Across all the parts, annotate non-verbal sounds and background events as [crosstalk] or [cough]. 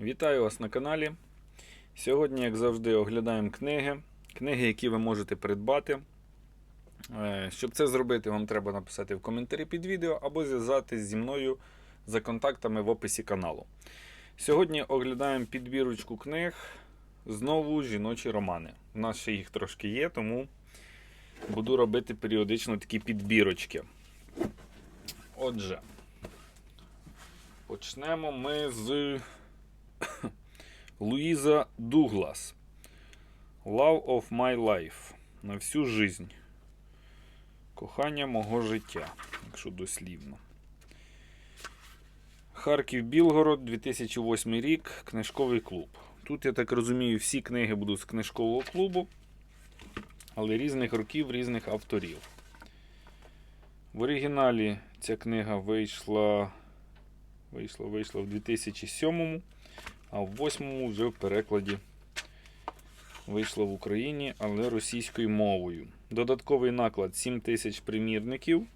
Вітаю вас на каналі. Сьогодні, як завжди, оглядаємо книги. Книги, які ви можете придбати. Е, Щоб це зробити, вам треба написати в коментарі під відео або зв'язатись зі мною за контактами в описі каналу. Сьогодні оглядаємо підбірочку книг. Знову жіночі романи. У нас ще їх трошки є, тому буду робити періодично такі підбірочки. Отже, почнемо ми з [coughs] Луїза Дуглас. Love of my life. На всю жизнь. Кохання мого життя, якщо дослівно. Харків Білгород, 2008 рік. Книжковий клуб. Тут, я так розумію, всі книги будуть з книжкового клубу, але різних років, різних авторів. В оригіналі ця книга вийшла, вийшла, вийшла в 2007 а в 8 вже в перекладі вийшла в Україні, але російською мовою. Додатковий наклад 7 тисяч примірників.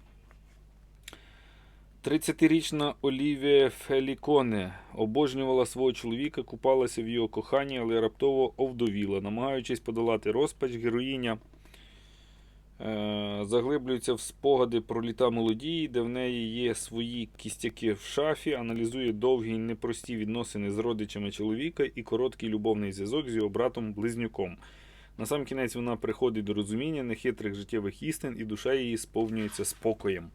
30-річна Олівія Феліконе обожнювала свого чоловіка, купалася в його коханні, але раптово овдовіла. Намагаючись подолати розпач, героїня заглиблюється в спогади про літа молодії, де в неї є свої кістяки в шафі, аналізує довгі й непрості відносини з родичами чоловіка і короткий любовний зв'язок з його братом-близнюком. На сам кінець вона приходить до розуміння нехитрих життєвих істин, і душа її сповнюється спокоєм.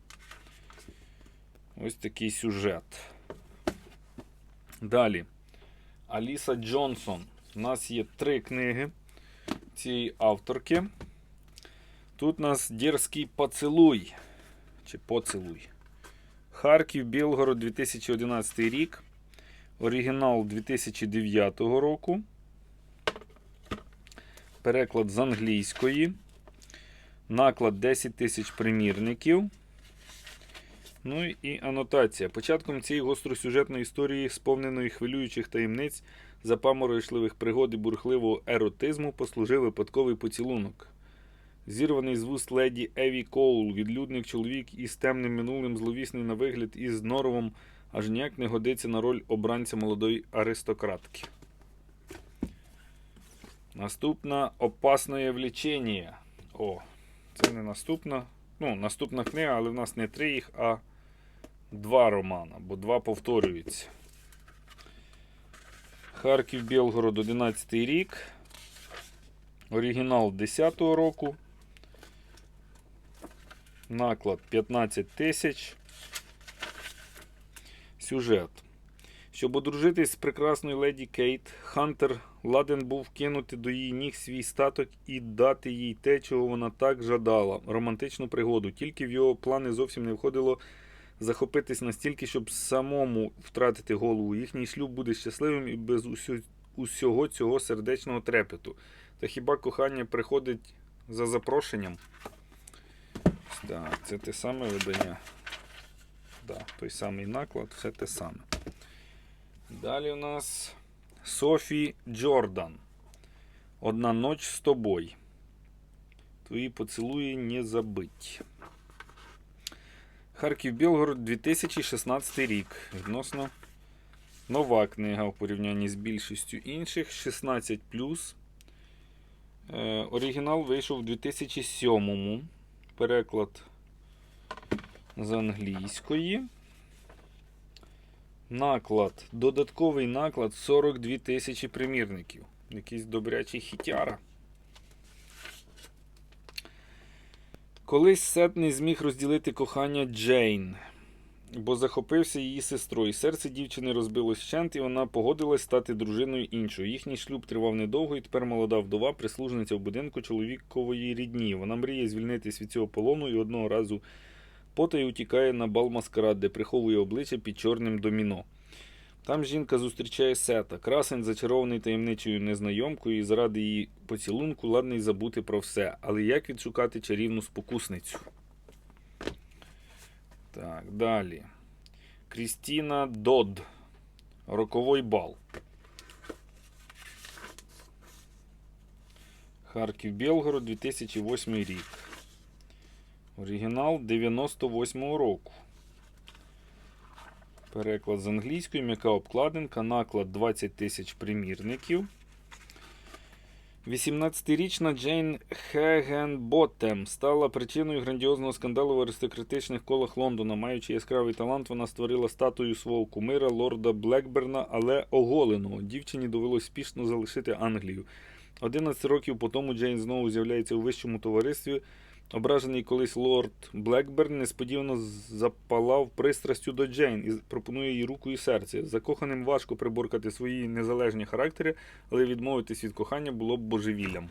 Ось такий сюжет. Далі. Аліса Джонсон. У нас є три книги цієї авторки. Тут у нас Дерзкий поцілуй. Чи поцілуй. Харків, Білгород 2011 рік. Оригінал 2009 року. Переклад з англійської. Наклад 10 тисяч примірників. Ну і анотація. Початком цієї гостросюжетної історії, сповненої хвилюючих таємниць, запаморочливих пригод і бурхливого еротизму, послужив випадковий поцілунок. Зірваний з вуст леді Еві Коул, відлюдник чоловік із темним минулим, зловісний на вигляд і з норовом, аж ніяк не годиться на роль обранця молодої аристократки. Наступна опасне влічення. О, це не наступна. Ну, наступна книга, але в нас не три їх, а два романа, бо два повторюються. Харків Білгород 11 рік. Оригінал 10-го року. Наклад 15 тисяч. Сюжет. Щоб одружитись з прекрасною леді Кейт, Хантер ладен був кинути до її ніг свій статок і дати їй те, чого вона так жадала романтичну пригоду. Тільки в його плани зовсім не входило захопитись настільки, щоб самому втратити голову. Їхній шлюб буде щасливим і без усього цього сердечного трепету. Та хіба кохання приходить за запрошенням? Так, це те саме видання. Да, той самий наклад, все те саме. Далі у нас Софі Джордан. Одна ноч з тобою. Твої поцілуї не забить. Харків Білгород 2016 рік. Відносно нова книга у порівнянні з більшістю інших. 16. Е, оригінал вийшов у 2007. Переклад з англійської. Наклад. Додатковий наклад 42 тисячі примірників. Якийсь добрячий хітяра. Колись Сет не зміг розділити кохання Джейн, бо захопився її сестрою. Серце дівчини розбилось вщент, і вона погодилась стати дружиною іншою. Їхній шлюб тривав недовго, і тепер молода вдова, прислужниця в будинку чоловікової рідні. Вона мріє звільнитись від цього полону і одного разу потай утікає на бал маскарад, де приховує обличчя під чорним доміно. Там жінка зустрічає Сета. Красень, зачарований таємничою незнайомкою, і заради її поцілунку ладний забути про все. Але як відшукати чарівну спокусницю? Так, далі. Крістіна Дод. Роковий бал. Харків Білгород 2008 рік. Оригінал 98-го року. Переклад з англійської, м'яка обкладинка, наклад 20 тисяч примірників. 18-річна Джейн Хегенботем стала причиною грандіозного скандалу в аристократичних колах Лондона. Маючи яскравий талант, вона створила статую свого кумира лорда Блекберна, але оголеного. Дівчині довелось спішно залишити Англію. 11 років по тому Джейн знову з'являється у вищому товаристві. Ображений колись лорд Блекберн несподівано запалав пристрастю до Джейн і пропонує їй руку і серце. Закоханим важко приборкати свої незалежні характери, але відмовитись від кохання було б божевіллям.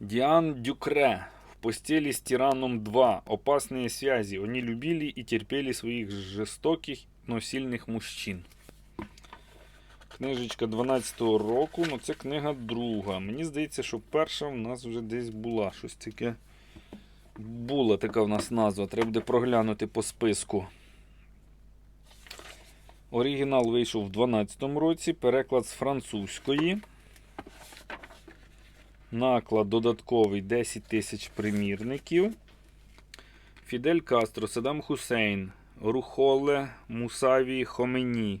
Диан Дюкре. В постели с тираном 2. Опасные связи. Они любили и терпели своих жестоких, но сильных мужчин. Книжечка 12-го року, ну це книга друга. Мені здається, що перша в нас вже десь була. Щось таке. Була така в нас назва. Треба буде проглянути по списку. Оригінал вийшов в 12-му році, переклад з французької. Наклад додатковий 10 тисяч примірників. Фідель Кастро, Саддам Хусейн, Рухоле, Мусаві, Хомені.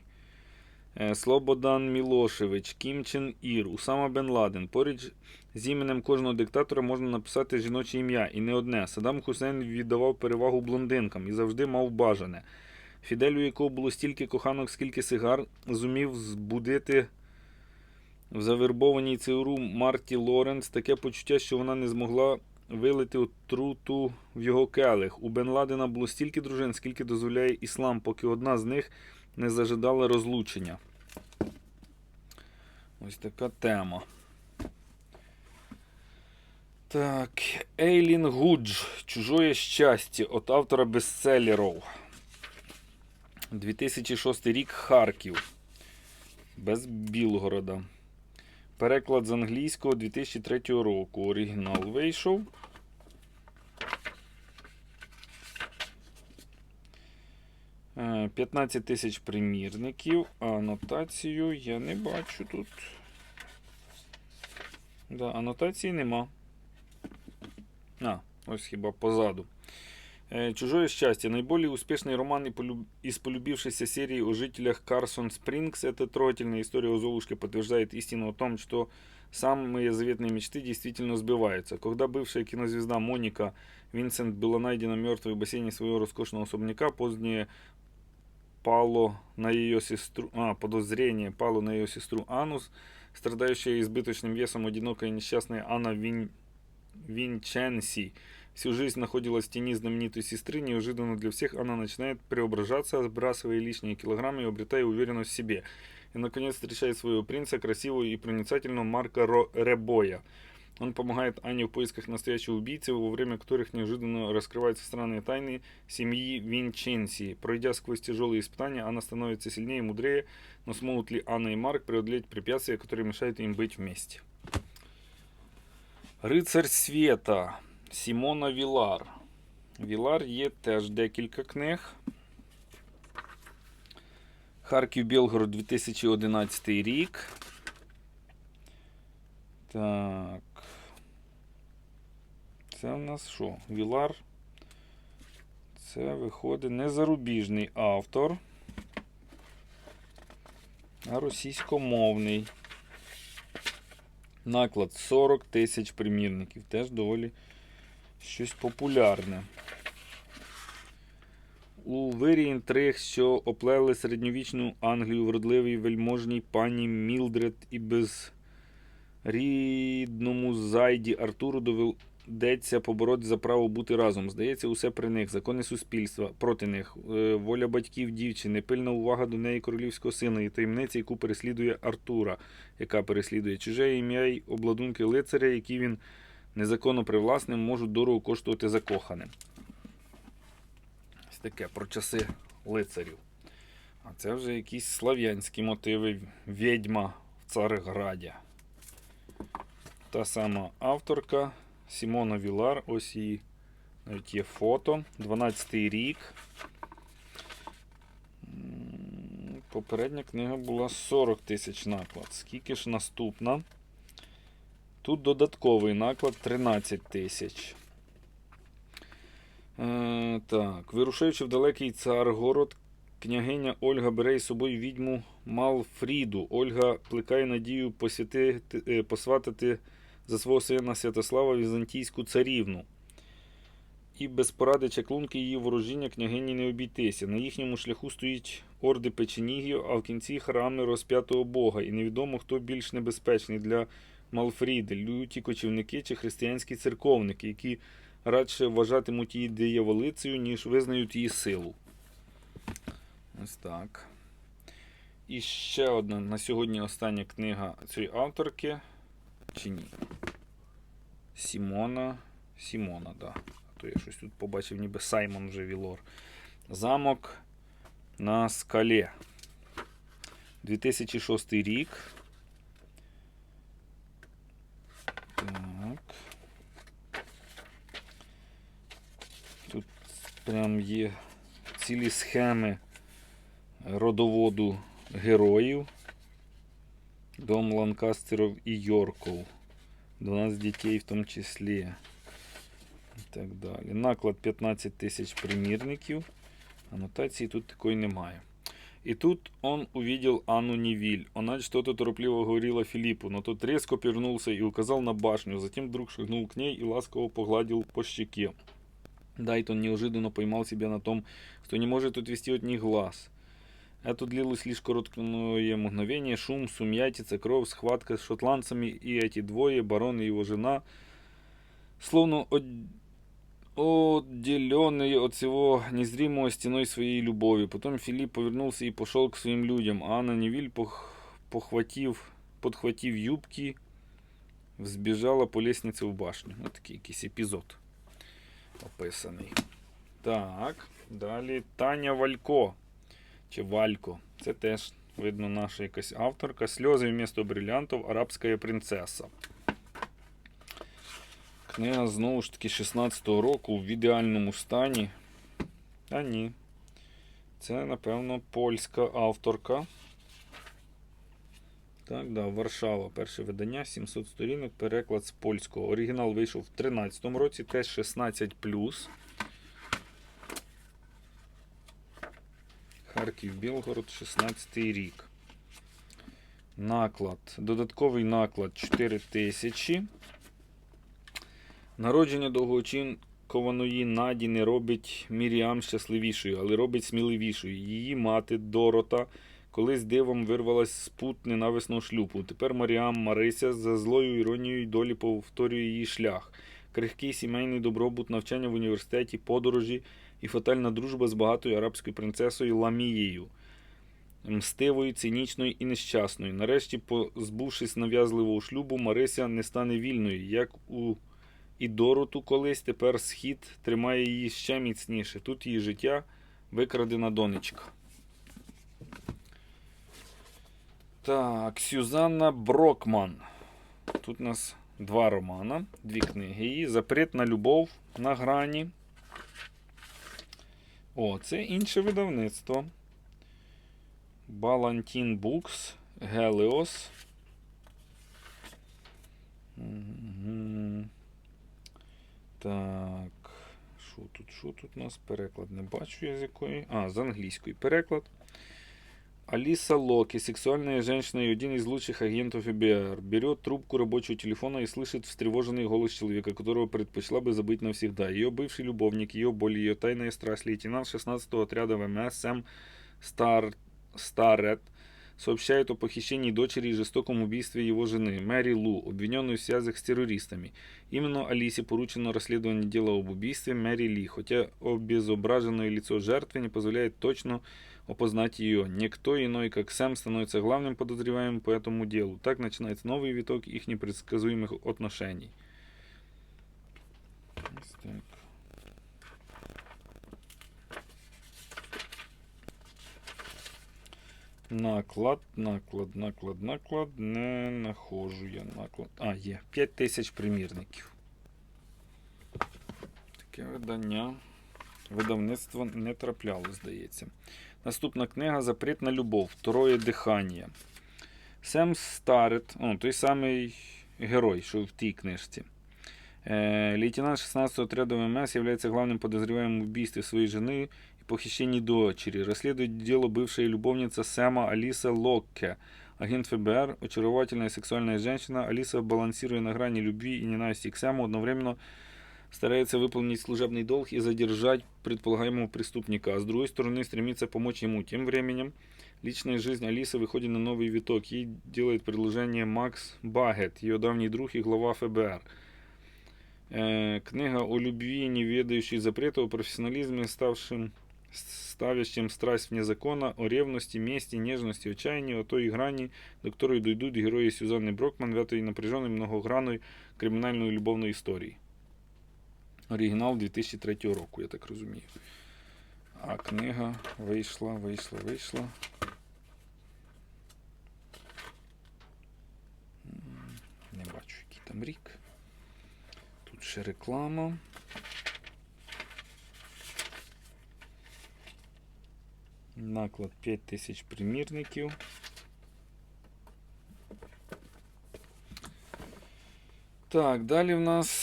Е, Слободан Мілошевич, Кім Чен Ір, Усама Бен Ладен. Поруч з іменем кожного диктатора можна написати жіноче ім'я, і не одне. Саддам Хусейн віддавав перевагу блондинкам і завжди мав бажане. Фідель, у якого було стільки коханок, скільки сигар, зумів збудити в завербованій ЦРУ Марті Лоренс таке почуття, що вона не змогла вилити отруту в його келих. У Бен Ладена було стільки дружин, скільки дозволяє іслам, поки одна з них не зажидала розлучення. Ось така тема. Так, Ейлін Гудж. Чужое щастя від автора бестселерів. 2006 рік Харків. Без Білгорода. Переклад з англійського 2003 року. Оригінал вийшов. 15 тисяч примірників, а анотацію я не бачу тут. Да, анотації нема. А, ось хіба позаду. Э, Чужое счастье. Наиболее успешный роман и полюб- из полюбившейся серии о жителях Карсон Спрингс. Эта трогательная история о Золушке подтверждает истину о том, что самые заветные мечты действительно сбываются. Когда бывшая кинозвезда Моника Винсент была найдена мертвой в бассейне своего роскошного особняка, позднее пало на ее сестру, а, подозрение пало на ее сестру Анус, страдающая избыточным весом одинокая и несчастная Анна Вин... Винченси, всю жизнь находилась в тени знаменитой сестры, неожиданно для всех она начинает преображаться, сбрасывая лишние килограммы и обретая уверенность в себе. И, наконец, встречает своего принца, красивого и проницательного Марка Ро- Ребоя. Он помогает Ане в поисках настоящего убийцы, во время которых неожиданно раскрываются странные тайны семьи Винченси. Пройдя сквозь тяжелые испытания, она становится сильнее и мудрее, но смогут ли Анна и Марк преодолеть препятствия, которые мешают им быть вместе? Рицарь света Сімона Вілар. Вілар є теж декілька книг. Харків Білгород 2011 рік. Так. Це в нас що? Вілар. Це виходить не зарубіжний автор, а російськомовний. Наклад 40 тисяч примірників. Теж доволі щось популярне. У вирі інтриг, що оплели середньовічну Англію вродливій вельможній пані Мілдред і безрідному зайді Артуру доведеться побороти за право бути разом. Здається, усе при них, закони суспільства проти них, е, воля батьків дівчини, пильна увага до неї королівського сина і таємниця, яку переслідує Артура, яка переслідує чуже ім'я й обладунки лицаря, які він незаконно привласним, можуть дорого коштувати закоханим. Ось таке про часи лицарів. А це вже якісь слав'янські мотиви відьма в Цареграді. Та сама авторка Сімона Вілар. Ось її навіть є фото. 12-й рік. Попередня книга була 40 тисяч наклад. Скільки ж наступна? Тут додатковий наклад 13 тисяч. Е, так, вирушаючи в далекий царгород, княгиня Ольга бере із собою відьму Малфріду. Ольга плекає надію посвятити, е, посватати за свого сина Святослава візантійську царівну. І без поради чаклунки її ворожіння княгині не обійтися. На їхньому шляху стоїть орди печенігів, а в кінці храми розп'ятого Бога. І невідомо, хто більш небезпечний для Малфріди, люті кочівники чи християнські церковники, які радше вважатимуть її дияволицею, ніж визнають її силу. Ось так. І ще одна на сьогодні остання книга цієї авторки. Чи ні? Сімона. Сімона, так. Да. А то я щось тут побачив, ніби Саймон вже Вілор. Замок на скалі. 2006 рік. Так. Тут прям є цілі схеми родоводу героїв. Дом Ланкастеров і Йорков. 12 дітей в тому числі. І так далі. Наклад 15 тисяч примірників. Анотації тут такої немає. И тут он увидел Анну Невиль. Она что-то торопливо говорила Филиппу, но тот резко повернулся и указал на башню. Затем вдруг шагнул к ней и ласково погладил по щеке. Дайтон неожиданно поймал себя на том, что не может отвести от них глаз. Это длилось лишь короткое мгновение. Шум, сумятица, кровь, схватка с шотландцами и эти двое, барон и его жена, словно от отделенный от всего незримого стеной своей любови. Потом Филипп повернулся и пошел к своим людям, а Анна Невиль, пох... похватив, подхватив юбки, взбіжала по лестнице в башню. Ось такий якийсь епізод описаний. Так, далі Таня Валько. Чи Валько. Це теж, видно, наша якась авторка. Сльози вмісто бриллиантів, арабська принцеса. Книга знову ж таки 16-го року в ідеальному стані. А ні. Це, напевно, польська авторка. Так, да, Варшава. Перше видання, 700 сторінок, переклад з польського. Оригінал вийшов в 13-му році, теж 16. Харків Білгород, 16 рік. Наклад. Додатковий наклад 4 тисячі. Народження довгоочікуваної Наді не робить Міріам щасливішою, але робить сміливішою. Її мати Дорота колись дивом вирвалась з пут ненависного шлюбу. Тепер Маріам Марися за злою іронією долі повторює її шлях. Крихкий сімейний добробут, навчання в університеті, подорожі і фатальна дружба з багатою арабською принцесою Ламією. Мстивою, цинічною і нещасною. Нарешті, позбувшись нав'язливого шлюбу, Марися не стане вільною, як у і Дороту колись тепер схід тримає її ще міцніше. Тут її життя викрадена донечка. Так, Сюзанна Брокман. Тут у нас два романа, дві книги. Її Запрет на любов на грані. О, це інше видавництво. Балантін Букс, Геліос. Так. Що тут? Що тут у нас? Переклад не бачу я з якої. А, з англійської переклад. Алиса Локи, сексуальная женщина и один из лучших агентов ФБР, берет трубку рабочего телефона и слышит встревоженный голос человека, которого предпочла бы забыть навсегда. Ее бывший любовник, ее боль, ее тайная страсть, лейтенант 16-го отряда ВМС Сэм Стар... Старрет сообщает о похищении дочери и жестоком убийстве его жены, Мэри Лу, обвиненной в связях с террористами. Именно Алисе поручено расследование дела об убийстве Мэри Ли, хотя обезображенное лицо жертвы не позволяет точно опознать ее. Никто иной, как Сэм, становится главным подозреваемым по этому делу. Так начинается новый виток их непредсказуемых отношений. Так. Наклад, наклад, наклад, наклад. Не нахожу я наклад. А, є. 5 тисяч примірників. Таке видання. Видавництво не трапляло, здається. Наступна книга Запрет на любов. Второе дихання. Сем Старет, о, той самий герой, що в тій книжці. Э, Лейтенант 16-го отряда ВМС является главным подозреваемым в убийстве своей жены и похищении дочери. Расследует дело бывшая любовница Сэма Алиса Локке. Агент ФБР, очаровательная сексуальная женщина, Алиса, балансируя на грани любви и ненависти к Сэму, одновременно старается выполнить служебный долг и задержать предполагаемого преступника, а с другой стороны стремится помочь ему. Тем временем личная жизнь Алисы выходит на новый виток. Ей делает предложение Макс Багет, ее давний друг и глава ФБР. Э, Книга о любви, не ведающей запрета, о профессионализме, ставшим ставящим страсть вне закона, о ревности, мести, нежности, отчаянии, о той грані, до которой дойдуть герої Сюзанни Брокман в этой напряженной многогранной кримінальної любовної історії. Оригінал 2003 року, я так розумію. А книга вийшла, вийшла, вийшла. Не бачу, який там рік. Тут ще реклама. Наклад 5000 примірників. Так, далі в нас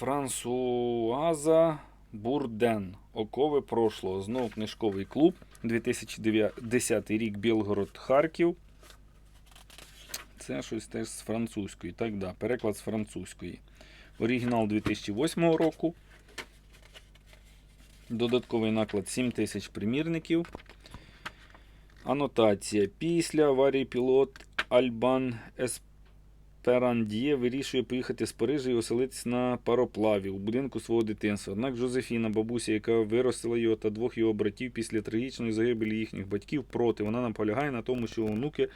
Франсуаза Бурден. Окови прошлого. Знову книжковий клуб. 2010 рік Білгород Харків. Це щось теж з французької. Так, да, переклад з французької. Оригінал 2008 року. Додатковий наклад 7000 примірників. Анотація. Після аварії пілот Альбан Есперандіє вирішує поїхати з Парижа і оселитися на пароплаві у будинку свого дитинства. Однак Жозефіна, бабуся, яка виростила його та двох його братів після трагічної загибелі їхніх батьків, проти. Вона наполягає на тому, що онуки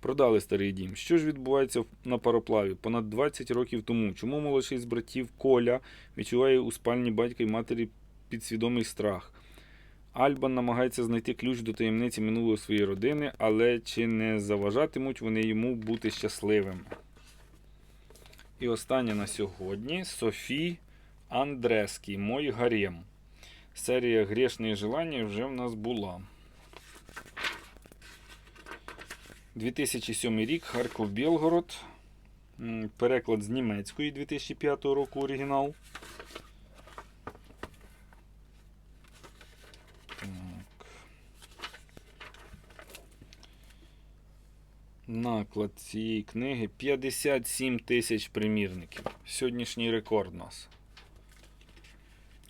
продали старий дім. Що ж відбувається на пароплаві понад 20 років тому? Чому молодший з братів Коля відчуває у спальні батька і матері підсвідомий страх? Альбан намагається знайти ключ до таємниці минулої своєї родини, але чи не заважатимуть вони йому бути щасливим? І останнє на сьогодні Софі Андрескі, Мой гарем. Серія грішні желання вже в нас була. 2007 рік, Харків Білгород. Переклад з німецької 2005 року оригінал. Так. Наклад цієї книги 57 тисяч примірників. Сьогоднішній рекорд у нас.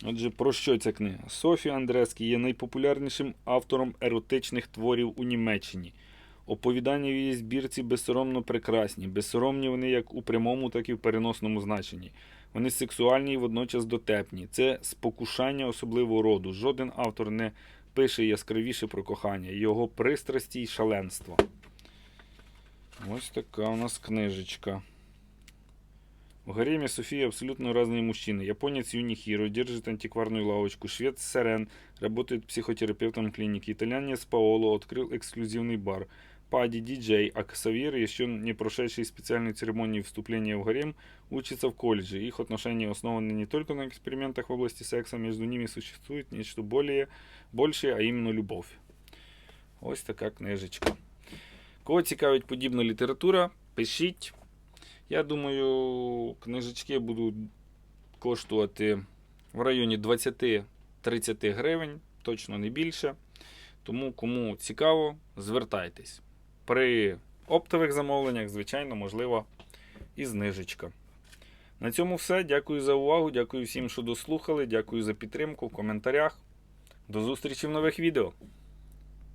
Отже, про що ця книга? Софі Андрескі є найпопулярнішим автором еротичних творів у Німеччині. Оповідання в її збірці безсоромно прекрасні. Безсоромні вони як у прямому, так і в переносному значенні. Вони сексуальні і водночас дотепні. Це спокушання особливого роду. Жоден автор не пише яскравіше про кохання, його пристрасті й шаленство. Ось така у нас книжечка. В гареме Софии абсолютно разные мужчины. Японец Юнихиро держит антикварную лавочку. Швед Сарен работает психотерапевтом клиники. Итальянец Паоло открыл эксклюзивный бар. Пади диджей, а Ксавьер, еще не прошедший специальной церемонии вступления в гарем, учится в колледже. Их отношения основаны не только на экспериментах в области секса, между ними существует нечто более, большее, а именно любовь. Ось така книжечка. Кого цікавить подібна література, пишіть. Я думаю, книжечки будуть коштувати в районі 20-30 гривень, точно не більше. Тому, кому цікаво, звертайтесь. При оптових замовленнях, звичайно, можливо, і знижечка. На цьому все. Дякую за увагу. Дякую всім, що дослухали. Дякую за підтримку в коментарях. До зустрічі в нових відео.